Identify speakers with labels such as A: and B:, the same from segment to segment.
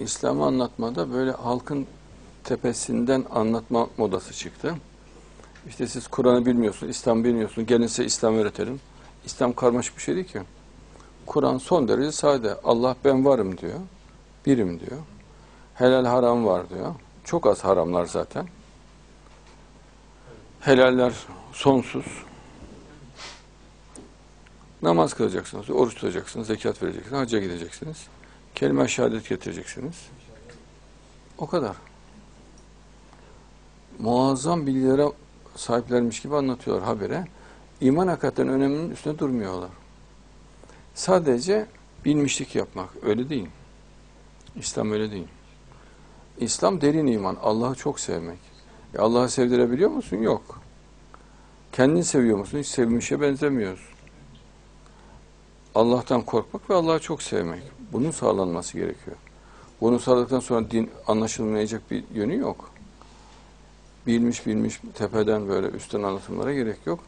A: İslam'ı anlatmada böyle halkın tepesinden anlatma modası çıktı. İşte siz Kur'an'ı bilmiyorsunuz, İslam bilmiyorsunuz, gelin size İslam öğretelim. İslam karmaşık bir şey değil ki. Kur'an son derece sade. Allah ben varım diyor. Birim diyor. Helal haram var diyor. Çok az haramlar zaten. Helaller sonsuz. Namaz kılacaksınız, oruç tutacaksınız, zekat vereceksiniz, hacca gideceksiniz. Kelime şehadet getireceksiniz. O kadar. Muazzam bilgilere sahiplermiş gibi anlatıyorlar habere. İman hakikaten öneminin üstüne durmuyorlar. Sadece bilmişlik yapmak. Öyle değil. İslam öyle değil. İslam derin iman. Allah'ı çok sevmek. E Allah'ı sevdirebiliyor musun? Yok. Kendini seviyor musun? Hiç sevmişe benzemiyorsun. Allah'tan korkmak ve Allah'ı çok sevmek. Bunun sağlanması gerekiyor. Bunu sağladıktan sonra din anlaşılmayacak bir yönü yok. Bilmiş bilmiş tepeden böyle üstten anlatımlara gerek yok.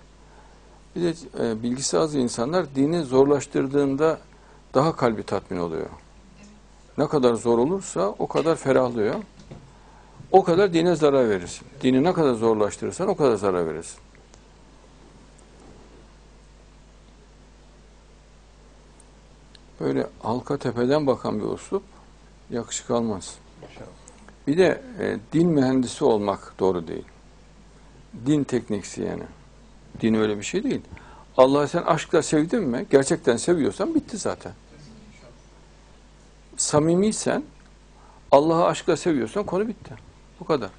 A: Bir de e, bilgisi az insanlar dini zorlaştırdığında daha kalbi tatmin oluyor. Ne kadar zor olursa o kadar ferahlıyor. O kadar dine zarar verirsin. Dini ne kadar zorlaştırırsan o kadar zarar verirsin. Böyle halka tepeden bakan bir uslup yakışık almaz. Bir de e, din mühendisi olmak doğru değil. Din tekniksiyeni. Din öyle bir şey değil. Allah'ı sen aşkla sevdin mi? Gerçekten seviyorsan bitti zaten. Samimiysen, Allah'ı aşkla seviyorsan konu bitti. Bu kadar.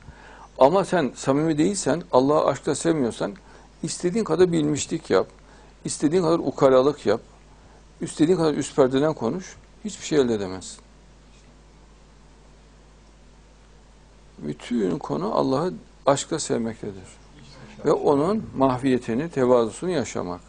A: Ama sen samimi değilsen, Allah'ı aşkla sevmiyorsan istediğin kadar bilmişlik yap, istediğin kadar ukalalık yap, istediğin kadar üst perdeden konuş, hiçbir şey elde edemezsin. Bütün konu Allah'ı aşkla sevmektedir. Ve onun mahfiyetini, tevazusunu yaşamak.